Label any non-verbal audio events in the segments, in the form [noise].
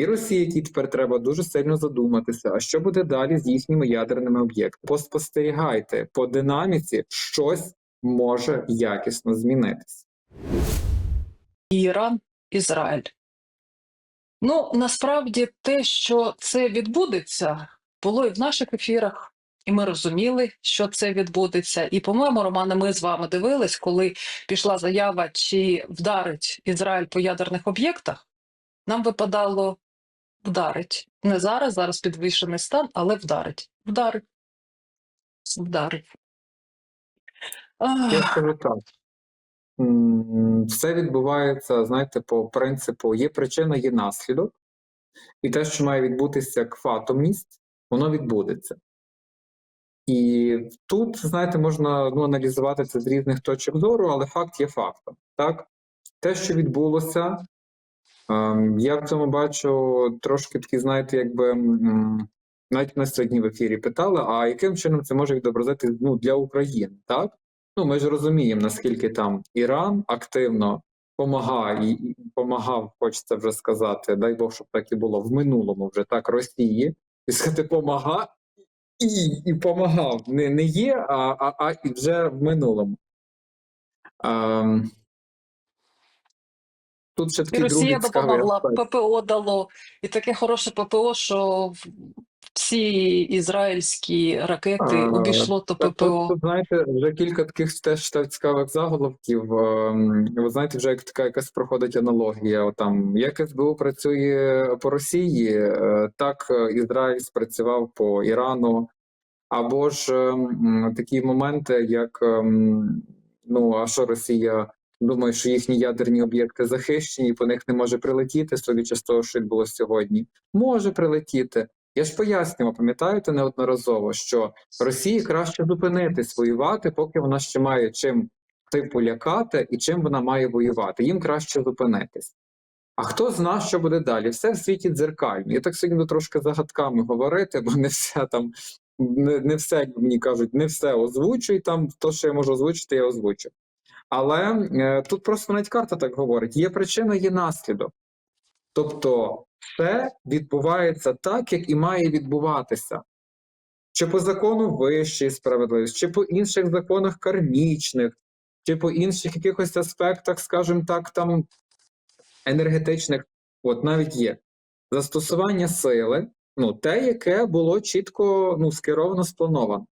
І Росії, якій тепер треба дуже сильно задуматися, а що буде далі з їхніми ядерними об'єктами. Поспостерігайте по динаміці, щось може якісно змінитися. Іран, Ізраїль. Ну, насправді, те, що це відбудеться, було і в наших ефірах, і ми розуміли, що це відбудеться. І, по-моєму, Романе, ми з вами дивились, коли пішла заява, чи вдарить Ізраїль по ядерних об'єктах. Нам випадало вдарить. Не зараз, зараз підвищений стан, але вдарить. Вдарить. Вдарить. Я скажу так. Все відбувається, знаєте, по принципу: є причина, є наслідок, і те, що має відбутися як фатомність, воно відбудеться. І тут, знаєте, можна ну, аналізувати це з різних точок зору, але факт є фактом. Так? Те, що відбулося, я в цьому бачу трошки такі, знаєте, якби навіть на сьогодні в ефірі питали, а яким чином це може відобразити ну, для України, так? Ну, ми ж розуміємо, наскільки там Іран активно помагає, і помагав, хочеться вже сказати, дай Бог, щоб так і було в минулому вже так Росії, і сказати, помага і, і помагав. Не, не є, а, а, а вже в минулому. Ем, тут ще І Росія допомогла. ППО дало, і таке хороше ППО, що всі ізраїльські ракети А, обійшло то Тут, ППО. тут, знаєте, вже кілька таких теж цікавих заголовків. Ем, Ви знаєте, вже як така якась проходить аналогія. Отам, як СБУ працює по Росії, е, так е, Ізраїль спрацював по Ірану. Або ж ем, такі моменти, як ем, ну а що Росія думає, що їхні ядерні об'єкти захищені, по них не може прилетіти, судячи з того, що відбулося сьогодні. Може прилетіти. Я ж пояснював, пам'ятаєте неодноразово, що Росії краще зупинитись воювати, поки вона ще має чим типу лякати і чим вона має воювати. Їм краще зупинитись. А хто зна, що буде далі? Все в світі дзеркально. Я так сьогодні трошки загадками говорити, бо не все там, не, не все, мені кажуть, не все озвучуй там, то, що я можу озвучити, я озвучу. Але е, тут просто навіть карта так говорить: є причина, є наслідок. Тобто, все відбувається так, як і має відбуватися. Чи по закону вищої справедливості, чи по інших законах кармічних, чи по інших якихось аспектах, скажімо так, там енергетичних, от навіть є застосування сили, ну те, яке було чітко ну, скеровано, сплановано.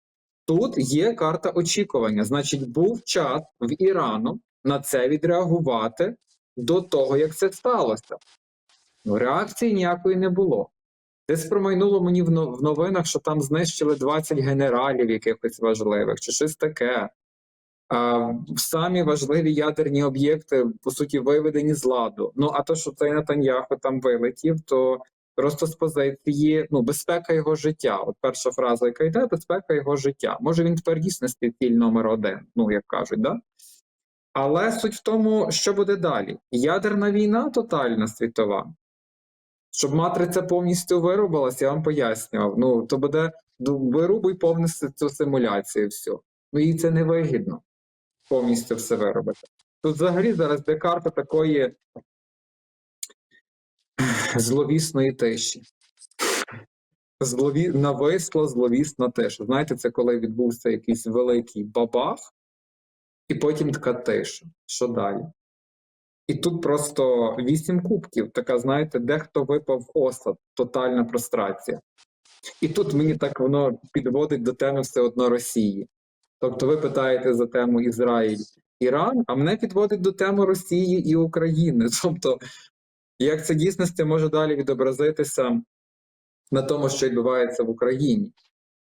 Тут є карта очікування. Значить, був час в Ірану на це відреагувати до того, як це сталося. Ну, реакції ніякої не було. Десь промайнуло мені в новинах, що там знищили 20 генералів якихось важливих, чи щось таке. А, самі важливі ядерні об'єкти, по суті, виведені з ладу. Ну, а то, що цей Натаньяху там вилетів, то просто з позиції ну, безпека його життя. От перша фраза, яка йде, безпека його життя. Може, він тепер дійсно ціль номер один, ну як кажуть, да? Але суть в тому, що буде далі. Ядерна війна тотальна світова. Щоб матриця повністю вирубалась, я вам пояснював. Ну, то буде ну, вирубуй повністю цю симуляцію. всю. Ну їй це не вигідно повністю все виробити. Тут взагалі зараз де карта такої [laughs] зловісної тиші. Злові... Нависла зловісна тиша. Знаєте, це коли відбувся якийсь великий бабах, і потім така тиша. Що далі? І тут просто вісім кубків, така, знаєте, дехто випав осад, тотальна прострація. І тут мені так воно підводить до теми все одно Росії. Тобто ви питаєте за тему Ізраїль, Іран, а мене підводить до теми Росії і України. [laughs] Тобто, як це дійсності може далі відобразитися на тому, що відбувається в Україні,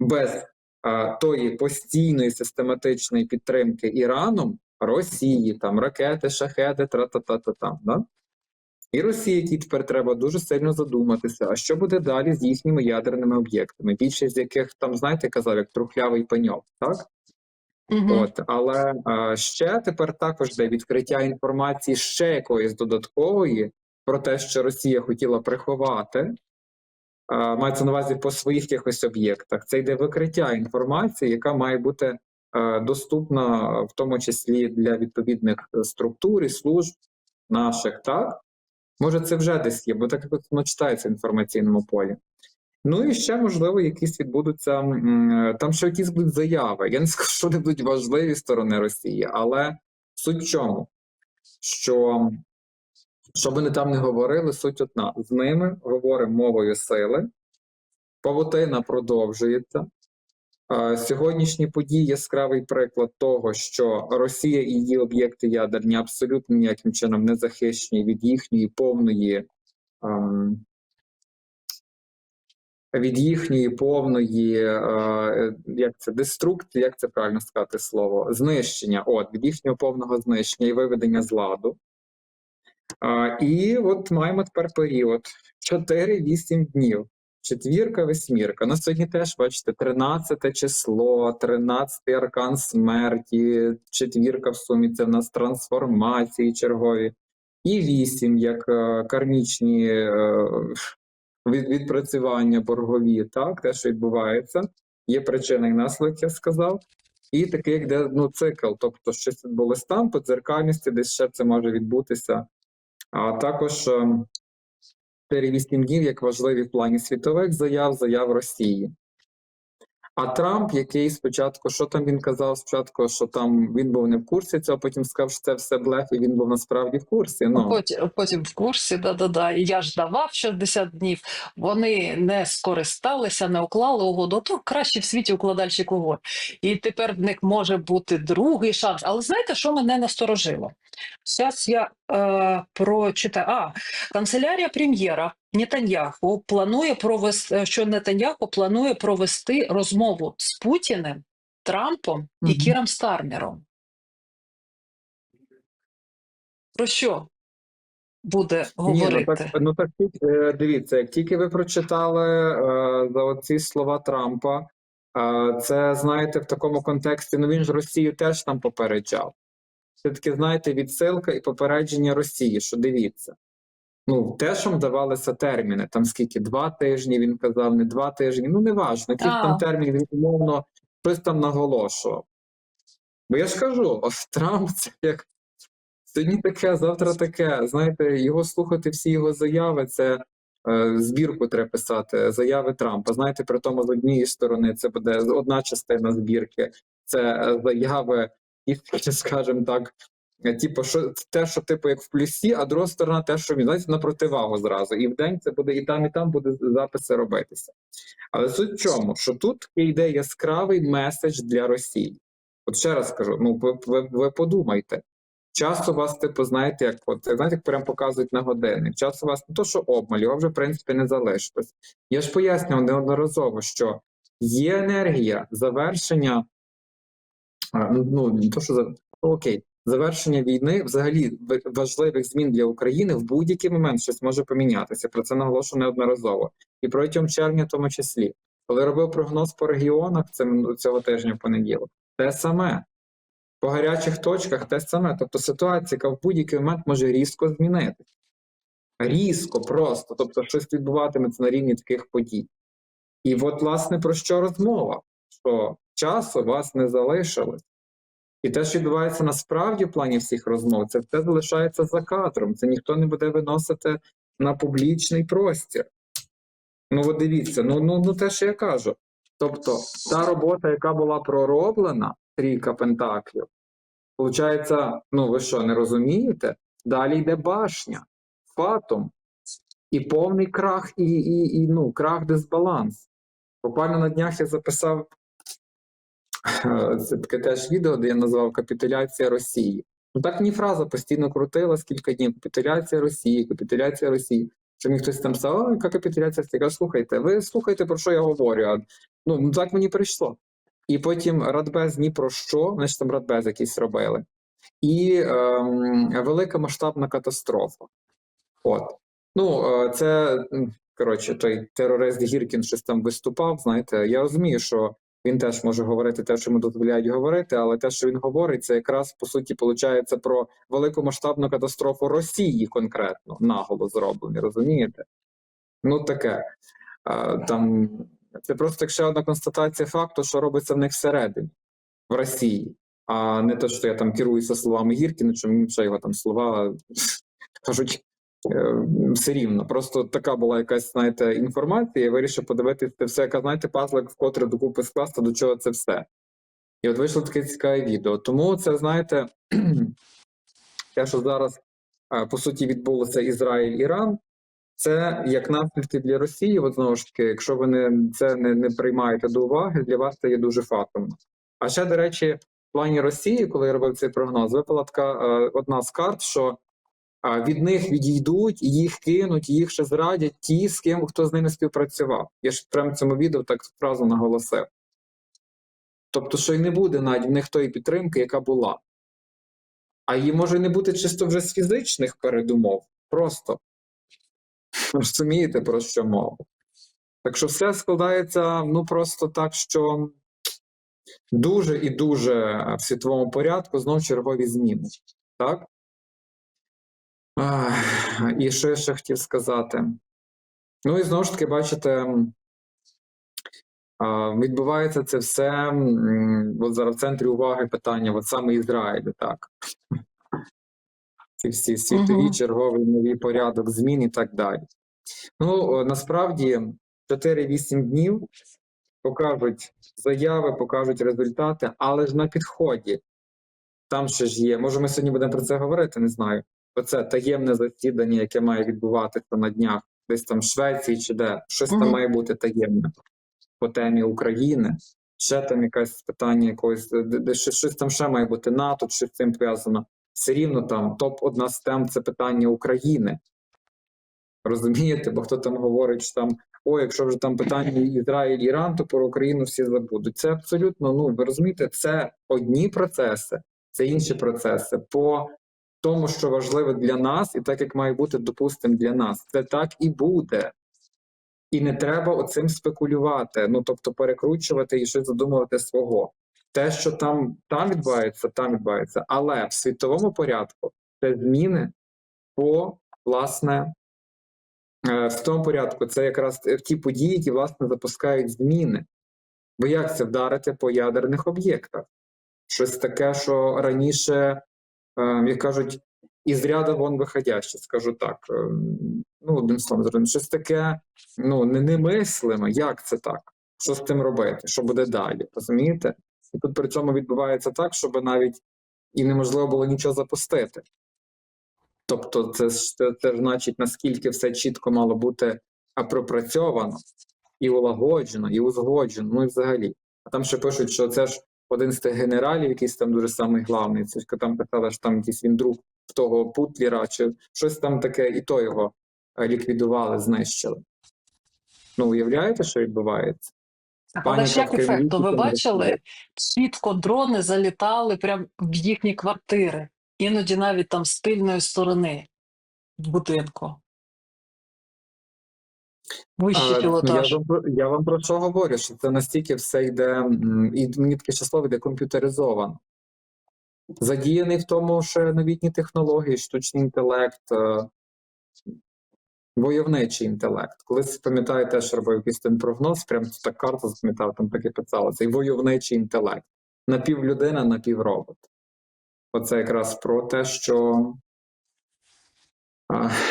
без а, тої постійної систематичної підтримки Іраном, Росії, там ракети, шахеди, тра-та-та-та-там. Да? І Росії, якій тепер треба дуже сильно задуматися, а що буде далі з їхніми ядерними об'єктами, більшість з яких там, знаєте, казав, як трухлявий пеньок, так? Мгм. От, але е, ще тепер також йде відкриття інформації ще якоїсь додаткової про те, що Росія хотіла приховати. Мається на увазі по своїх якихось об'єктах. Це йде викриття інформації, яка має бути е, доступна в тому числі для відповідних структур і служб наших, так? Може, це вже десь є, бо так як воно читається в інформаційному полі. Ну і ще, можливо, якісь відбудуться там ще якісь будуть заяви. Я не скажу, що вони будуть важливі сторони Росії, але суть в чому? Що, що б вони там не говорили, суть одна: з ними говоримо мовою сили, павутина продовжується. Сьогоднішні події яскравий приклад того, що Росія і її об'єкти ядерні абсолютно ніяким чином не захищені від їхньої повної. ем, від їхньої повної, е, як це деструкції, як це правильно сказати слово, знищення, от від їхнього повного знищення і виведення з ладу. Е, і от маємо тепер період 4-8 днів. Четвірка, восьмірка. Ну, сьогодні теж, бачите, 13 число, 13 аркан смерті, четвірка в сумі це в нас трансформації чергові, і вісім як е, кармічні е, від, відпрацювання боргові, так, те, що відбувається. Є причина і наслідок, я сказав. І такий, як де ну, цикл, тобто щось відбулось там, по дзеркальності, десь ще це може відбутися. А також ем, 4-8 днів як важливі в плані світових заяв, заяв Росії. А Трамп, який спочатку, що там він казав спочатку, що там він був не в курсі цього, потім сказав, що це все блеф, і він був насправді в курсі. Ну, Потім, потім в курсі, да-да-да. І я ж давав 60 днів. Вони не скористалися, не уклали угоду. То краще в світі укладальщик угод. І тепер в них може бути другий шанс. Але знаєте, що мене насторожило? Зараз я е, прочитаю. А, канцелярія прем'єра Нетаньяху планує провести, що Нетаньяху планує провести розмову з Путіним, Трампом і Мгм. Кіром Стармером. Про що буде Ні, говорити? ну так, ну так е, дивіться, як тільки ви прочитали е, за оці слова Трампа, е, це знаєте в такому контексті. Ну він ж Росію теж там попереджав. Це таки, знаєте, відсилка і попередження Росії, що дивіться. Ну, теж вам давалися терміни. Там скільки два тижні він казав, не два тижні. Ну, не важно, який там термін, він умовно щось там наголошував. Бо я ж кажу, от Трамп це як сьогодні таке, завтра таке. Знаєте, його слухати всі його заяви, це е, збірку треба писати, заяви Трампа. Знаєте, при тому з однієї сторони це буде одна частина збірки, це е, заяви, і [laughs] скажімо так, типу, що те, що типу як в плюсі, а друга сторона те, що він знаєте, на противагу зразу. І в день це буде і там, і там буде записи робитися. Але суть в чому, що тут йде яскравий меседж для Росії. От ще раз кажу: ну ви, ви, ви подумайте. Час у вас, типу, знаєте, як от знаєте, як прям показують на годинник. Час у вас не то, що обмаль, його вже в принципі не залишилось. Я ж пояснював неодноразово, що є енергія завершення, ну не то, що за ну, окей, завершення війни, взагалі важливих змін для України в будь-який момент щось може помінятися. Про це наголошую неодноразово. І протягом червня, в тому числі, коли робив прогноз по регіонах цим цього тижня в понеділок, те саме. По гарячих точках те саме. Тобто ситуація, яка в будь-який момент може різко змінитися. Різко просто. Тобто, щось відбуватиметься на рівні таких подій. І от, власне, про що розмова? Що часу вас не залишилось. І те, що відбувається насправді в плані всіх розмов, це все залишається за кадром. Це ніхто не буде виносити на публічний простір. Ну, от дивіться, ну, ну, ну те, що я кажу. Тобто, та робота, яка була пророблена, трійка пентаклів, виходить, ну ви що, не розумієте? Далі йде башня, фатум, і повний крах, і, і, і ну, крах дисбаланс. Буквально на днях я записав [laughs] це таке теж відео, де я назвав капітуляція Росії. Ну так мені фраза постійно крутила кілька днів. Капітуляція Росії, капітуляція Росії. Що мені хтось там сказав, яка капітуляція? Я слухайте, ви слухайте, про що я говорю. А, ну, ну так мені прийшло. І потім Радбез ні про що, значить там Радбез якийсь робили. І ем, велика масштабна катастрофа. От. Ну, е, це коротше, той терорист Гіркін щось там виступав. Знаєте, я розумію, що він теж може говорити те, що йому дозволяють говорити, але те, що він говорить, це якраз по суті виходить про велику масштабну катастрофу Росії конкретно наголо зроблені, розумієте? Ну таке. Е, Там це просто ще одна констатація факту, що робиться в них всередині, в Росії, а не те, що я там керуюся словами Гіркіна, чи мені вже його там слова [laughs] кажуть все рівно. Просто така була якась, знаєте, інформація. Я вирішив подивитися це все, яка, знаєте, пазлик вкотре докупи скласти, до чого це все. І от вийшло таке цікаве відео. Тому це, знаєте, [clears throat] те, що зараз е, по суті відбулося Ізраїль-Іран, це як наслідки для Росії. От знову ж таки, якщо ви не, це не, не приймаєте до уваги, для вас це є дуже фатомно. А ще, до речі, в плані Росії, коли я робив цей прогноз, випала така е, одна з карт, що е, від них відійдуть, їх кинуть, їх ще зрадять ті, з ким хто з ними співпрацював. Я ж прямо в цьому відео так фразу наголосив. Тобто, що й не буде навіть в них тої підтримки, яка була. А її може не бути чисто вже з фізичних передумов. Просто розумієте, про що мова. Так що все складається ну просто так, що дуже і дуже в світовому порядку знов чергові зміни. Так? І що я ще хотів сказати? Ну і знову ж таки, бачите, відбувається це все. От зараз в центрі уваги питання, от саме Ізраїлю, так. Ці всі світові Мгм. черговий новий порядок змін і так далі. Ну, насправді 4-8 днів покажуть заяви, покажуть результати, але ж на підході. Там ще ж є. Може, ми сьогодні будемо про це говорити, не знаю. Оце таємне засідання, яке має відбуватися на днях, десь там в Швеції чи де. Щось там має бути таємне по темі України. Ще там якесь питання якогось, де, де щось там ще має бути НАТО, чи з цим пов'язано. Все рівно там топ одна з тем це питання України. Розумієте, бо хто там говорить, що там о, якщо вже там питання Ізраїль, Іран, то про Україну всі забудуть. Це абсолютно, ну ви розумієте, це одні процеси, це інші процеси. По тому, що важливо для нас, і так як має бути, допустимо, для нас, це так і буде. І не треба оцим спекулювати, ну тобто перекручувати і щось задумувати свого. Те, що там, там відбувається, там відбувається. Але в світовому порядку це зміни по власне Е, в тому порядку це якраз ті події, які власне запускають зміни. Бо як це вдарити по ядерних об'єктах? Щось таке, що раніше, як кажуть, із ряда вон виходяще, скажу так. Е, Ну, одним словом, зрозуміло, щось таке ну, немислиме. Як це так? Що з тим робити? Що буде далі? Розумієте? І тут при цьому відбувається так, щоб навіть і неможливо було нічого запустити. Тобто, це це, це значить, наскільки все чітко мало бути пропрацьовано, і улагоджено, і узгоджено, ну і взагалі. А там ще пишуть, що це ж один з тих генералів, якийсь там дуже самий главний. Це там писали, що там якийсь він друг в того Путліра, чи щось там таке, і то його е, ліквідували, знищили. Ну, уявляєте, що відбувається? Але ж як ефект, то ви бачили, чітко дрони залітали прямо в їхні квартири, іноді навіть там з тильної сторони будинку. Вищий А, Я вам, про- я вам про що говорю, що це настільки все йде, і мені таке слово йде комп'ютеризовано. Задіяний в тому ще новітні технології, штучний інтелект, е, войовничий інтелект. Колись пам'ятаю, теж робив якийсь ten прогноз, прям так карту запам'ятав, там таке писало. Цей войовничий інтелект. Напівлюдина, напівробот. Оце якраз про те, що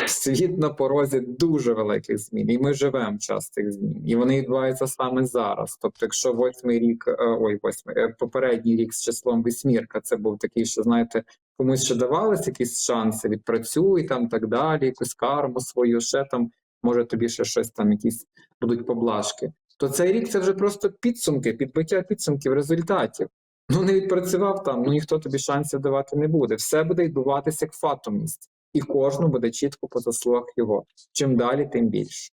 світ на порозі дуже великих змін, і ми живемо в час цих змін, і вони відбуваються саме зараз. Тобто, якщо восьмий рік, е, ой, восьмий е, попередній рік з числом вісьмірка, це був такий, що знаєте, комусь ще давались якісь шанси, відпрацюй там так далі, якусь карму свою, ще там може тобі ще щось там, якісь будуть поблажки. То цей рік це вже просто підсумки, підбиття підсумків результатів. Ну не відпрацював там, ну ніхто тобі шансів давати не буде. Все буде відбуватися як фатомність і кожну буде чітко по заслугах його. Чим далі, тим більше.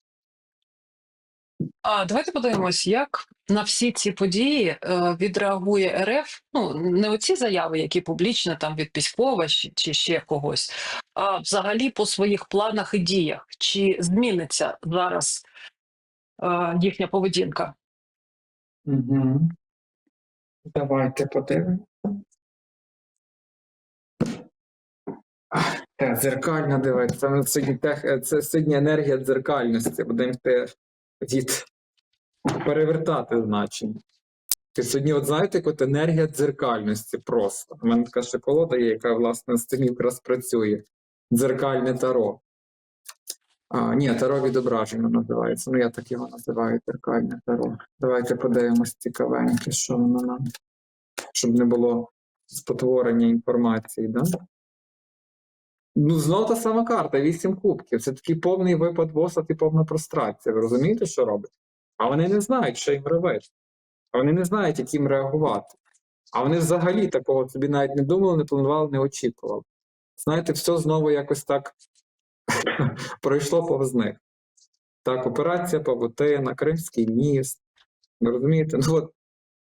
А давайте подивимось, як на всі ці події е, відреагує РФ. Ну не оці заяви, які публічно там від Піськова чи, чи ще когось, а взагалі по своїх планах і діях. Чи зміниться зараз е, їхня поведінка? Угу. Давайте подивимося. Так, дзеркально дивиться. Це, сьогодні, тех, це сьогодні енергія дзеркальності. Будемо від перевертати значення. Ти сьогодні, от знаєте, от енергія дзеркальності просто. У мене така ще колода є, яка власне з цим якраз працює. Дзеркальне таро. А, ні, таро відображення називається. Ну, я так його називаю зеркальне таро. Давайте подивимось цікавеньке, що воно нам. Щоб не було спотворення інформації, да? Ну, знов та сама карта, вісім кубків. Це такий повний випад боса і повна прострація. Ви розумієте, що робить? А вони не знають, що їм робити. А вони не знають, як їм реагувати. А вони взагалі такого собі навіть не думали, не планували, не очікували. Знаєте, все знову якось так [laughs] пройшло повз них. Так, операція Павутина, Кримський міст. Ви розумієте? Ну от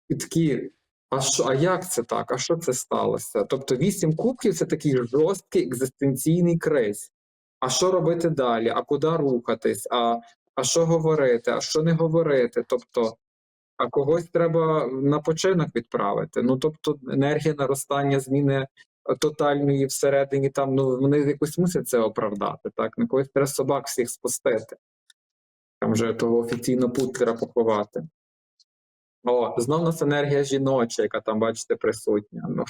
і такі. А що, а як це так? А що це сталося? Тобто вісім кубків це такий жорсткий екзистенційний криз. А що робити далі? А куди рухатись? А, а що говорити? А що не говорити? Тобто, а когось треба на починок відправити. Ну тобто, енергія наростання зміни тотальної всередині, там ну вони якось мусять це оправдати. Так, на когось треба собак всіх спустити. Там вже того офіційно путлера поховати. О, знов нас енергія жіноча, яка там, бачите, присутня. Ну.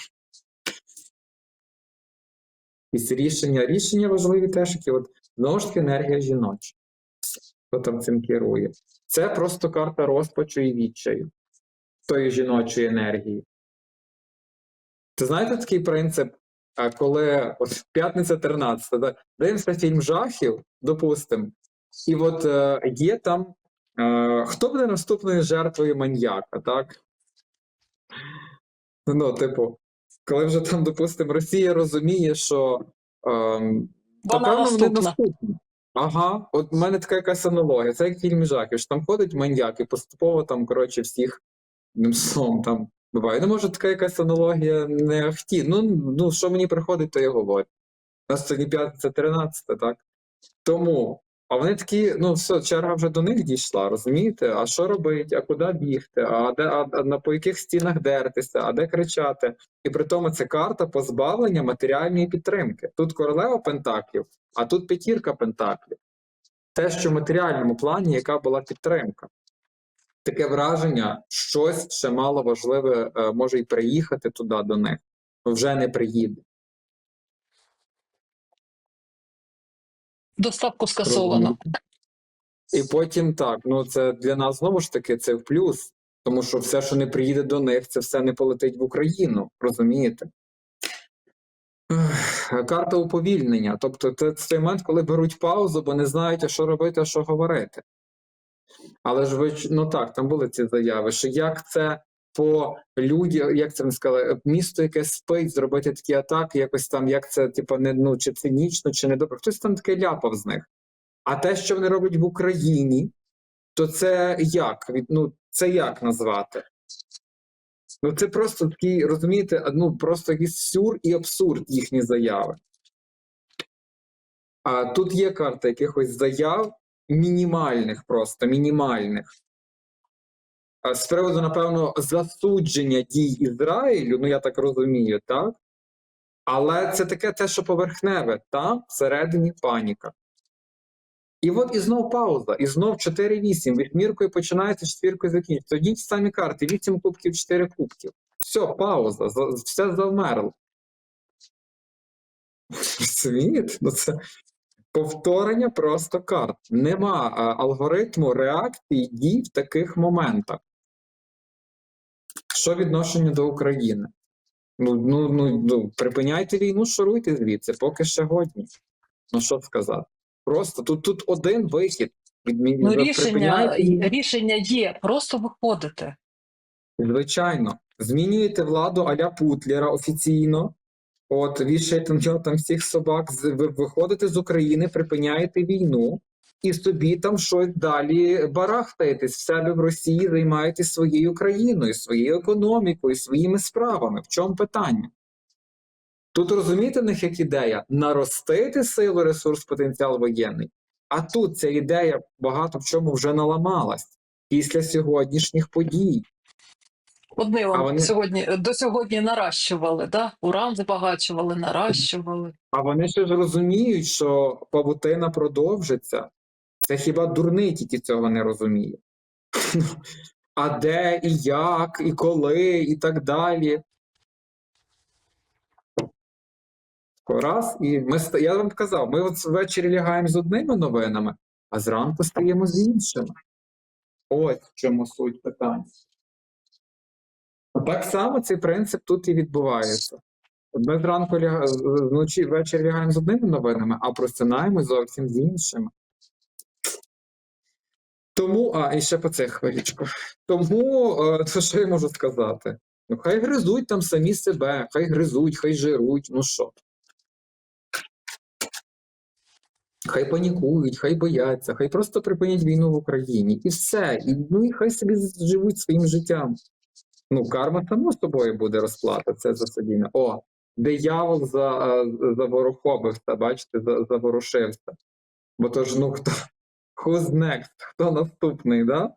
Якісь рішення. Рішення важливі теж, які от знову ж таки енергія жіноча. Хто там цим керує? Це просто карта розпачу і відчаю тої жіночої енергії. Ти знаєте такий принцип, коли от п'ятниця 13, да, дивимося фільм жахів, допустимо, і от е, є там Е, Хто буде наступною жертвою маньяка, так? Ну, типу, коли вже там, допустимо, Росія розуміє, що ем, то, Вона певно, вони наступні. Ага, от в мене така якась аналогія. Це як в фільмі жахів, що там ходить маньяк і поступово там, коротше, всіх словом там буває. Ну, може, така якась аналогія не ахті. Ну, ну, що мені приходить, то я говорю. У нас сьогодні п'ятниця 13, так? Тому. А вони такі, ну все, черга вже до них дійшла, розумієте? А що робити, а куди бігти, а де а, а на по яких стінах дертися, а де кричати? І при тому це карта позбавлення матеріальної підтримки. Тут королева пентаклів, а тут п'ятірка пентаклів. Те, що в матеріальному плані, яка була підтримка. Таке враження, щось ще мало важливе е, може й приїхати туди до них, вже не приїде. Доставку скасовано. І потім так, ну це для нас знову ж таки це в плюс, тому що все, що не приїде до них, це все не полетить в Україну, розумієте? Карта уповільнення. Тобто, це цей момент, коли беруть паузу, бо не знають, що робити, а що говорити. Але ж ви ну так, там були ці заяви, що як це по людях, як це вони сказали, місто, яке спить, зробити такі атаки, якось там, як це, типу, не ну чи цинічно, чи не добре. Хтось там таке ляпав з них. А те, що вони роблять в Україні, то це як? Ну, це як назвати? Ну, це просто такий, розумієте, ну просто якийсь сюр і абсурд їхні заяви. А тут є карта якихось заяв мінімальних, просто мінімальних. З приводу, напевно, засудження дій Ізраїлю, ну я так розумію, так? Але це таке те, що поверхневе, там всередині паніка. І от і знов пауза, і знов 4-8. Вісьміркою починається, четвіркою закінчується. Одні ті самі карти, 8 кубків, 4 кубків. Все, пауза, за- все завмерло. Розумієте? Ну це повторення просто карт. Нема а, алгоритму реакції дій в таких моментах. Що відношення до України? Ну, ну, ну, ну припиняйте війну, шуруйте звідси, поки ще годні. Ну що сказати? Просто тут, тут один вихід. Відмі... Ну, рішення, рішення є, просто виходите. Звичайно, змінюєте владу аля Путлера офіційно. От вішаєте на нього там всіх собак, ви виходите з України, припиняєте війну і собі там щось далі барахтаєтесь в себе в Росії, займаєтесь своєю країною, своєю економікою, своїми справами. В чому питання? Тут розумієте, в них як ідея наростити силу, ресурс, потенціал воєнний. А тут ця ідея багато в чому вже наламалась після сьогоднішніх подій. Одні А вам вони- сьогодні до сьогодні наращували, да? уран забагачували, наращували. А вони ще ж розуміють, що павутина продовжиться. Це хіба дурний тільки цього не розуміє. [laughs] А де, і як, і коли, і так далі. Раз, і ми я вам казав, ми от ввечері лягаємо з одними новинами, а зранку стаємо з іншими. Ось в чому суть питання. Так само цей принцип тут і відбувається. Ми зранку ляга... вночі ввечері лягаємо з одними новинами, а просинаємо зовсім з іншими. Тому, а, і ще по цих хвилічку. Тому, е, [laughs] то що я можу сказати? Ну, хай гризуть там самі себе, хай гризуть, хай жирують, ну що. Хай панікують, хай бояться, хай просто припинять війну в Україні. І все. І, ну і хай собі живуть своїм життям. Ну, карма само собою буде розплата, це засадіння. О, диявол за, е, заворохобився, бачите, за, заворушився. Бо то ж, ну хто who's next, хто наступний, да?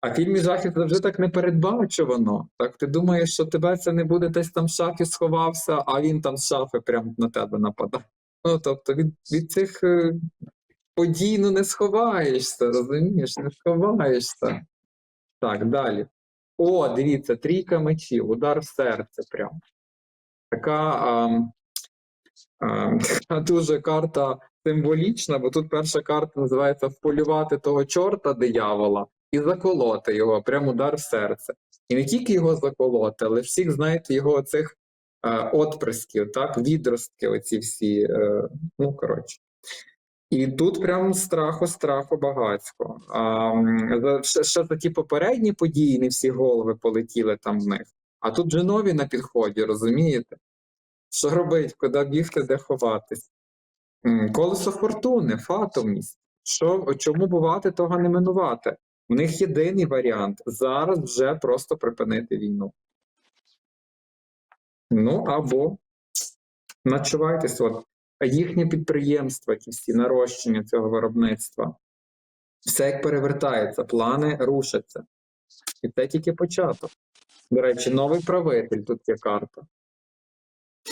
А фільмі жахів завжди так не передбачувано. Так ти думаєш, що тебе це не буде десь там в шафі сховався, а він там з шафи прямо на тебе нападає. Ну, тобто від, від цих е, подій ну, не сховаєшся, розумієш, не сховаєшся. Так, далі. О, дивіться, трійка мечів, удар в серце прям. Така, [laughs] а, а, дуже карта символічна, бо тут перша карта називається вполювати того чорта диявола і заколоти його, прям удар в серце. І не тільки його заколоти, але всіх, знаєте, його оцих е, отприсків, так, відростки, оці всі, е, ну коротше. І тут прям страху, страху багатько. А, ще, ще за ті попередні події, не всі голови полетіли там в них. А тут же нові на підході, розумієте? Що робить, куди бігти, де ховатись? Колесо фортуни, фатомність. Що, чому бувати, того не минувати? У них єдиний варіант зараз вже просто припинити війну. Ну або начувайтесь, от їхнє підприємства, ті всі нарощення цього виробництва. Все як перевертається, плани рушаться. І це тільки початок. До речі, новий правитель тут є карта.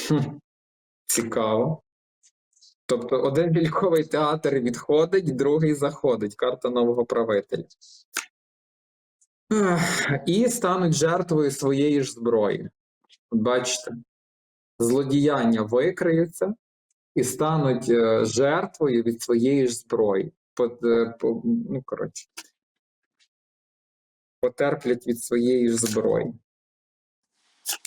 Хм, цікаво. Тобто один лільковий театр відходить, другий заходить. Карта нового правителя. І стануть жертвою своєї ж зброї. Бачите, злодіяння викриються і стануть е, жертвою від своєї ж зброї. Под, е, по, ну, коротше, потерплять від своєї ж зброї.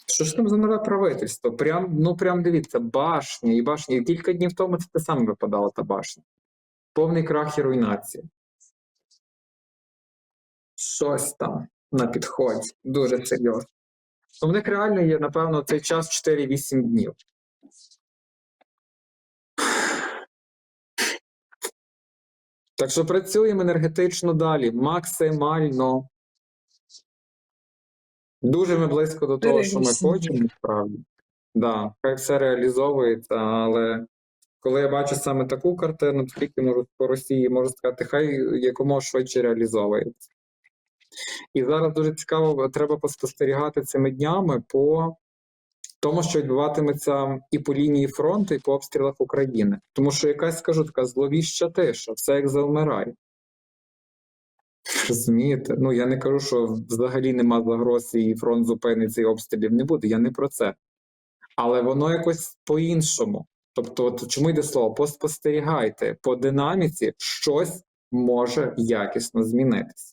Що ж там за нове правительство? Прям, ну прям дивіться, башня і башня. І кілька днів тому це те саме випадала та башня. Повний крах і руйнація. Щось там на підході. Дуже серйозно. Ну, в них реально є, напевно, цей час 4-8 днів. Так що працюємо енергетично далі, максимально. Дуже ми близько до того, що ми хочемо, насправді. Да, хай все реалізовується, але коли я бачу саме таку картину, тільки можу по Росії можу сказати, хай якомога швидше реалізовується. І зараз дуже цікаво, треба поспостерігати цими днями по тому, що відбуватиметься і по лінії фронту, і по обстрілах України. Тому що якась скажу така зловіща тиша, все як завмирає. Розумієте? Ну я не кажу, що взагалі нема загроз і фронт зупиниться, і обстрілів не буде. Я не про це. Але воно якось по-іншому. Тобто, от чому йде слово? Поспостерігайте по динаміці щось може якісно змінитись.